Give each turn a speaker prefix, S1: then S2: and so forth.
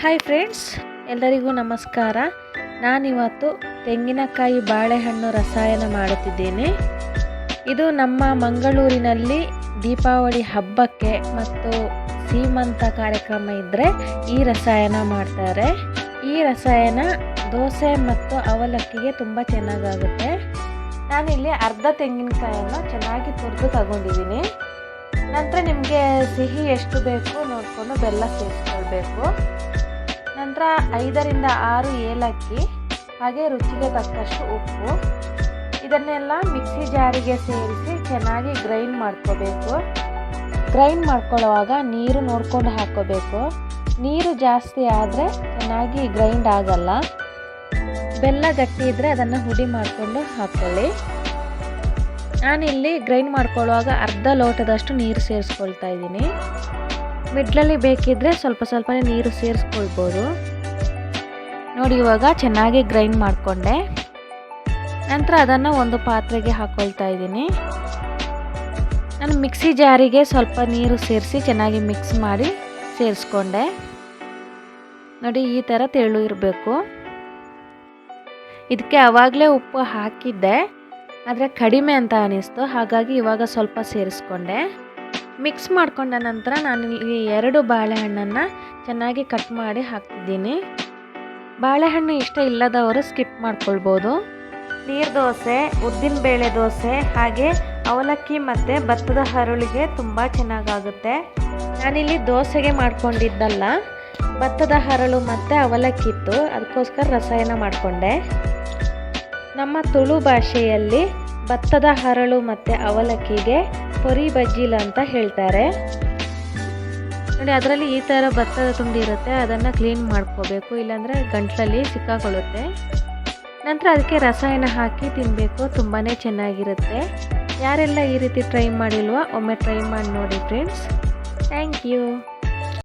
S1: Hi friends ಎಲ್ಲರಿಗೂ ನಮಸ್ಕಾರ. ನಾನಿವತ್ತು ತೆಂಗಿನಕಾಯಿ ಬಾಳೆಹಣ್ಣು ರಸಾಯನ ಮಾಡುತ್ತಿದ್ದೇನೆ. ಇದು ನಮ್ಮ ಮಂಗಳೂರಿನಲ್ಲಿ ದೀಪಾವಳಿ ಹಬ್ಬಕ್ಕೆ ಮತ್ತು ಸೀಮಂತ ಕಾರ್ಯಕ್ರಮ ಇದ್ದರೆ ಈ ರಸಾಯನ ಮಾಡ್ತಾರೆ. ಈ ರಸಾಯನ ದೋಸೆ ಮತ್ತು ಅವಲಕ್ಕಿಗೆ ತುಂಬ ಚೆನ್ನಾಗಾಗುತ್ತೆ. ನಾನಿಲ್ಲಿ ಅರ್ಧ ತೆಂಗಿನಕಾಯನ್ನು ಚೆನ್ನಾಗಿ ತುರಿದು ತಗೊಂಡಿದ್ದೀನಿ. ನಂತರ ನಿಮಗೆ ಸಿಹಿ ಎಷ್ಟು ಬೇಕು ನೋಡಿಕೊಂಡು ಬೆಲ್ಲ ಸೇರಿಸ್ಕೊಳ್ಬೇಕು. ನಂತರ ಐದರಿಂದ ಆರು ಏಲಕ್ಕಿ, ಹಾಗೆ ರುಚಿಗೆ ತಕ್ಕಷ್ಟು ಉಪ್ಪು. ಇದನ್ನೆಲ್ಲ ಮಿಕ್ಸಿ ಜಾರಿಗೆ ಸೇರಿಸಿ ಚೆನ್ನಾಗಿ ಗ್ರೈಂಡ್ ಮಾಡ್ಕೋಬೇಕು. ಗ್ರೈಂಡ್ ಮಾಡ್ಕೊಳ್ಳುವಾಗ ನೀರು ನೋಡ್ಕೊಂಡು ಹಾಕ್ಕೋಬೇಕು. ನೀರು ಜಾಸ್ತಿ ಆದರೆ ಚೆನ್ನಾಗಿ ಗ್ರೈಂಡ್ ಆಗಲ್ಲ. ಬೆಲ್ಲ ಗಟ್ಟಿ ಇದ್ದರೆ ಅದನ್ನು ಹುಡಿ ಮಾಡಿಕೊಂಡು ಹಾಕ್ಕೊಳ್ಳಿ ನಾನಿಲ್ಲಿ ಗ್ರೈಂಡ್ ಮಾಡ್ಕೊಳ್ಳುವಾಗ ಅರ್ಧ ಲೋಟದಷ್ಟು ನೀರು ಸೇರಿಸ್ಕೊಳ್ತಾ ಇದ್ದೀನಿ. ಮಿಡ್ಲಲ್ಲಿ ಬೇಕಿದ್ದರೆ ಸ್ವಲ್ಪ ಸ್ವಲ್ಪ ನೀರು ಸೇರಿಸ್ಕೊಳ್ಬೋದು. ನೋಡಿ, ಇವಾಗ ಚೆನ್ನಾಗಿ ಗ್ರೈಂಡ್ ಮಾಡಿಕೊಂಡೆ. ನಂತರ ಅದನ್ನು ಒಂದು ಪಾತ್ರೆಗೆ ಹಾಕ್ಕೊಳ್ತಾ ಇದ್ದೀನಿ. ನಾನು ಮಿಕ್ಸಿ ಜಾರಿಗೆ ಸ್ವಲ್ಪ ನೀರು ಸೇರಿಸಿ ಚೆನ್ನಾಗಿ ಮಿಕ್ಸ್ ಮಾಡಿ ಸೇರಿಸ್ಕೊಂಡೆ. ನೋಡಿ, ಈ ಥರ ತೆಳು ಇರಬೇಕು. ಇದಕ್ಕೆ ಆವಾಗಲೇ ಉಪ್ಪು ಹಾಕಿದ್ದೆ. ಆದರೆ ಕಡಿಮೆ ಅಂತ ಅನ್ನಿಸ್ತು ಹಾಗಾಗಿ ಇವಾಗ ಸ್ವಲ್ಪ ಸೇರಿಸ್ಕೊಂಡೆ. ಮಿಕ್ಸ್ ಮಾಡಿಕೊಂಡ ನಂತರ ನಾನು ಈ ಎರಡು ಬಾಳೆಹಣ್ಣನ್ನು ಚೆನ್ನಾಗಿ ಕಟ್ ಮಾಡಿ ಹಾಕ್ತಿದ್ದೀನಿ. ಬಾಳೆಹಣ್ಣು ಇಷ್ಟ ಇಲ್ಲದವರು ಸ್ಕಿಪ್ ಮಾಡ್ಕೊಳ್ಬೋದು. ನೀರು ದೋಸೆ ಉದ್ದಿನ ಬೇಳೆ ದೋಸೆ ಹಾಗೆ ಅವಲಕ್ಕಿ ಮತ್ತು ಭತ್ತದ ಹರಳಿಗೆ ತುಂಬ ಚೆನ್ನಾಗಾಗುತ್ತೆ. ನಾನಿಲ್ಲಿ ದೋಸೆಗೆ ಮಾಡ್ಕೊಂಡಿದ್ದಲ್ಲ ಭತ್ತದ ಹರಳು ಮತ್ತು ಅವಲಕ್ಕಿ ಇತ್ತು ಅದಕ್ಕೋಸ್ಕರ ರಸಾಯನ ಮಾಡಿಕೊಂಡೆ. ನಮ್ಮ ತುಳು ಭಾಷೆಯಲ್ಲಿ ಭತ್ತದ ಹರಳು ಮತ್ತು ಅವಲಕ್ಕಿಗೆ ಪೊರಿ ಬಜ್ಜಿಲ ಅಂತ ಹೇಳ್ತಾರೆ. ನೋಡಿ, ಅದರಲ್ಲಿ ಈ ಥರ ಭತ್ತದ ತುಂಡಿ ಇರುತ್ತೆ. ಅದನ್ನು ಕ್ಲೀನ್ ಮಾಡ್ಕೋಬೇಕು. ಇಲ್ಲಾಂದರೆ ಗಂಟಲಲ್ಲಿ ಸಿಕ್ಕಾಕೊಳ್ಳುತ್ತೆ. ನಂತರ ಅದಕ್ಕೆ ರಸಾಯನ ಹಾಕಿ ತಿನ್ನಬೇಕು ತುಂಬಾ ಚೆನ್ನಾಗಿರುತ್ತೆ. ಯಾರೆಲ್ಲ ಈ ರೀತಿ ಟ್ರೈ ಮಾಡಿಲ್ವಾ, ಒಮ್ಮೆ ಟ್ರೈ ಮಾಡಿ ನೋಡಿ ಫ್ರೆಂಡ್ಸ್ ಥ್ಯಾಂಕ್ ಯು